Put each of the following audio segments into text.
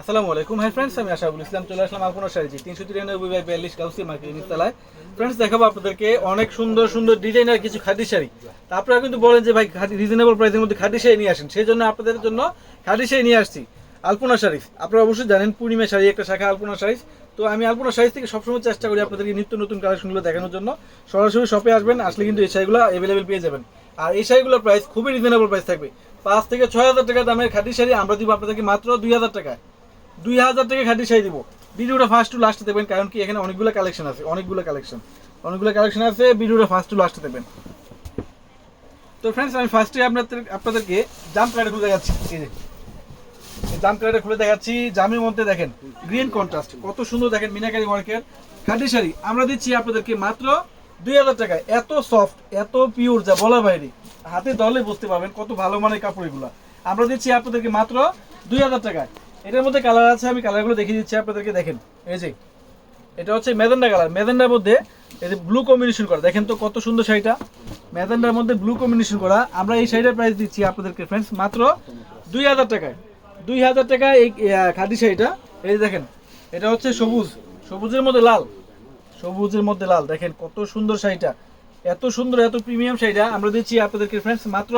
আসসালামু আলাইকুম। Hi friends আমি আশাবুল ইসলাম। চলে আসলাম আলপনা শাড়িজি তিনশো তিরানব্বই বাই বিয়াল্লিশ কাউসি মার্কেট নিচতলায়। ফ্রেন্ডস দেখাবো আপনাদেরকে অনেক সুন্দর সুন্দর ডিজাইনার কিছু খাদি শাড়ি। তা আপনারা কিন্তু বলেন যে, ভাই, খাদি রিজনেবল প্রাইসের মধ্যে খাদি শাড়ি নিয়ে আসেন। সেই জন্য আপনাদের জন্য খাদি শাড়ি নিয়ে আসছি। আলপনা শাড়ি। আপনারা অবশ্যই জানেন, পূর্ণিমা শাড়ি একটা শাখা আলপনা শাড়ি। তো আমি আলপনা শাড়ি থেকে সবসময় চেষ্টা করি আপনাদেরকে নিত্য নতুন কালেকশনগুলো দেখানোর জন্য। সরাসরি শপে আসবেন, আসলে কিন্তু এই শাড়িগুলো অ্যাভেলেবেল পেয়ে যাবেন। আর এই শাড়িগুলোর প্রাইস খুবই রিজনেবল প্রাইস থাকবে। পাঁচ থেকে ছয় হাজার টাকা দামের খাদি শাড়ি আমরা দিব আপনাদেরকে মাত্র দুই হাজার টাকায়। দুই হাজার টাকা খাটি শাড়ি দিব। ভিডিওটা ফার্স্ট টু লাস্টে দেবেন, কারণ কি এখানে অনেকগুলো কালেকশন আছে, অনেকগুলো কালেকশন অনেকগুলো কালেকশন আছে, ভিডিওটা ফার্স্ট টু লাস্টে দেবেন। তো ফ্রেন্ডস আমি ফার্স্টে আপনাদের, আপনাদেরকে জাম্প কার্ডে খুলে দেখাচ্ছি। এই যে কার্ডে খুলে দেখাচ্ছি, জামের মধ্যে দেখেন গ্রিন কন্ট্রাস্ট কত সুন্দর দেখেন মিনাকারি ওয়ার্কের খাটি শাড়ি, আমরা দিচ্ছি আপনাদেরকে মাত্র দুই হাজার টাকায়। এত সফট এত পিওর যা বলার বাইরে। হাতে দলে বুঝতে পারবেন কত ভালো মানের কাপড় এগুলো। আমরা দিচ্ছি আপনাদেরকে মাত্র দুই হাজার টাকায়। এটার মধ্যে কালার আছে, আমি কালারগুলো দেখিয়ে দিচ্ছি, আপনাদেরকে দেখেন। এই যে, এটা হচ্ছে মেজেন্ডা কালার মেজেন্ডার মধ্যে এই যে ব্লু কম্বিনেশন করা। দেখেন তো কত সুন্দর শাড়িটা। মেজেন্ডার মধ্যে ব্লু কম্বিনেশন করা। আমরা এই শাড়িটার প্রাইস দিচ্ছি আপনাদেরকে ফ্রেন্ডস মাত্র দুই হাজার টাকায়। দুই হাজার টাকায় এই খাদি শাড়িটা। এই যে দেখেন, এটা হচ্ছে সবুজ। সবুজের মধ্যে লাল। সবুজের মধ্যে লাল। দেখেন কত সুন্দর শাড়িটা। এত সুন্দর, এত প্রিমিয়াম শাড়িটা আমরা দিচ্ছি আপনাদেরকে ফ্রেন্ডস মাত্র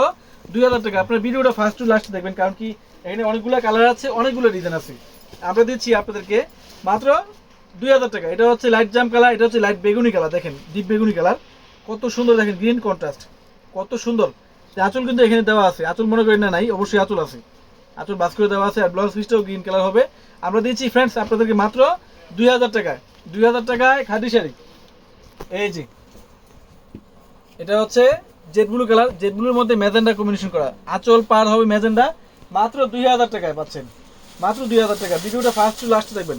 দুই হাজার টাকা। আপনার ভিডিওটা ফার্স্ট টু লাস্ট দেখবেন, কারণ কি এখানে অনেকগুলো কালার আছে, অনেকগুলো ডিজাইন আছে। আমরা দিচ্ছি আপনাদেরকে মাত্র দুই হাজার টাকা। এটা হচ্ছে লাইট জাম কালার এটা হচ্ছে লাইট বেগুনি কালার দেখেন ডিপ বেগুনি কালার কত সুন্দর, দেখেন গ্রিন কন্ট্রাস্ট কত সুন্দর। আঁচল কিন্তু এখানে দেওয়া আছে। আঁচল মনে করেন না নাই, অবশ্যই আঁচল আছে। আঁচল বাস করে দেওয়া আছে, আর ব্লাউজ পিসটাও গ্রিন কালার হবে। আমরা দিচ্ছি ফ্রেন্ডস আপনাদেরকে মাত্র দুই হাজার টাকায়। দুই হাজার টাকায় খাদি শাড়ি। এই যে এটা হচ্ছে জেড ব্লু কালার জেড ব্লুর মধ্যে ম্যাজেন্ডা কম্বিনেশন করা। আঁচল পার হবে ম্যাজেন্ডা, মাত্র দুই হাজার টাকায় পাচ্ছেন। মাত্র দুই হাজার টাকা। ভিডিওটা ফার্স্ট টু লাস্ট দেখবেন।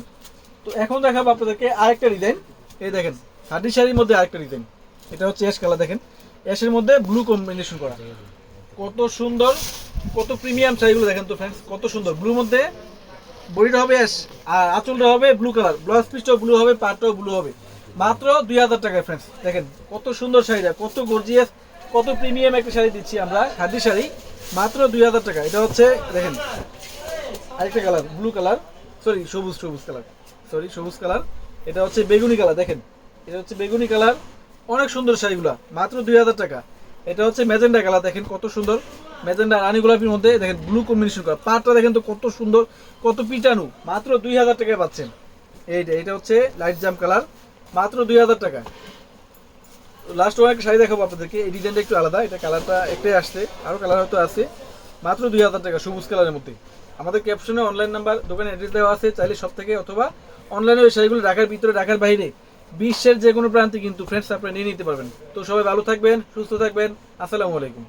তো এখন দেখাবো আপনাদেরকে আরেকটা ডিজাইন এই দেখেন খাদি শাড়ির মধ্যে আরেকটা ডিজাইন এটা হচ্ছে অ্যাশ কালার দেখেন। অ্যাশের মধ্যে ব্লু কম্বিনেশন করা। কত সুন্দর, কত প্রিমিয়াম শাড়িগুলো দেখেন তো ফ্রেন্ডস কত সুন্দর। ব্লুর মধ্যে বডিটা হবে অ্যাশ আর আঁচলটা হবে ব্লু কালার ব্লাউজ পিসটাও ব্লু হবে পাটটাও ব্লু হবে। মাত্র দুই হাজার টাকায় ফ্রেন্ডস দেখেন, কত সুন্দর শাড়িটা, কত গর্জিয়াস কত প্রিমিয়াম একটা শাড়ি দিচ্ছি আমরা, খাদি শাড়ি, মাত্র দুই হাজার টাকা। এটা হচ্ছে, দেখেন, আরেকটা কালার ব্লু কালার সরি সবুজ সবুজ কালার সরি সবুজ কালার এটা হচ্ছে বেগুনি কালার দেখেন, এটা হচ্ছে বেগুনি কালার অনেক সুন্দর শাড়িগুলা, মাত্র দুই হাজার টাকা। এটা হচ্ছে ম্যাজেন্ডা কালার দেখেন, কত সুন্দর। ম্যাজেন্ডা রানী গোলাপির মধ্যে, দেখেন ব্লু কম্বিনেশন করা পাটটা দেখেন তো কত সুন্দর, কত পিটানু, মাত্র দুই হাজার টাকায় পাচ্ছেন। এইটা, এটা হচ্ছে লাইট জাম কালার মাত্র দুই হাজার টাকা। লাস্ট ওয়ান শাড়ি দেখাবো আপনাদেরকে। এই ডিজাইনটা একটু আলাদা, এটা কালারটা একটাই আসছে আরও কালার হয়তো আছে। মাত্র দুই হাজার টাকা, সবুজ কালারের মধ্যে। আমাদের ক্যাপশনে অনলাইন নাম্বার দোকানে অ্যাড্রেস দেওয়া আছে, চাইলে সব থেকে অথবা অনলাইনে ওই শাড়িগুলো ঢাকার ভিতরে, ঢাকার বাইরে। বিশ্বের যে কোনো প্রান্তে কিন্তু ফ্রেন্ডস আপনারা নিয়ে নিতে পারবেন। তো সবাই ভালো থাকবেন, সুস্থ থাকবেন। আসসালামু আলাইকুম।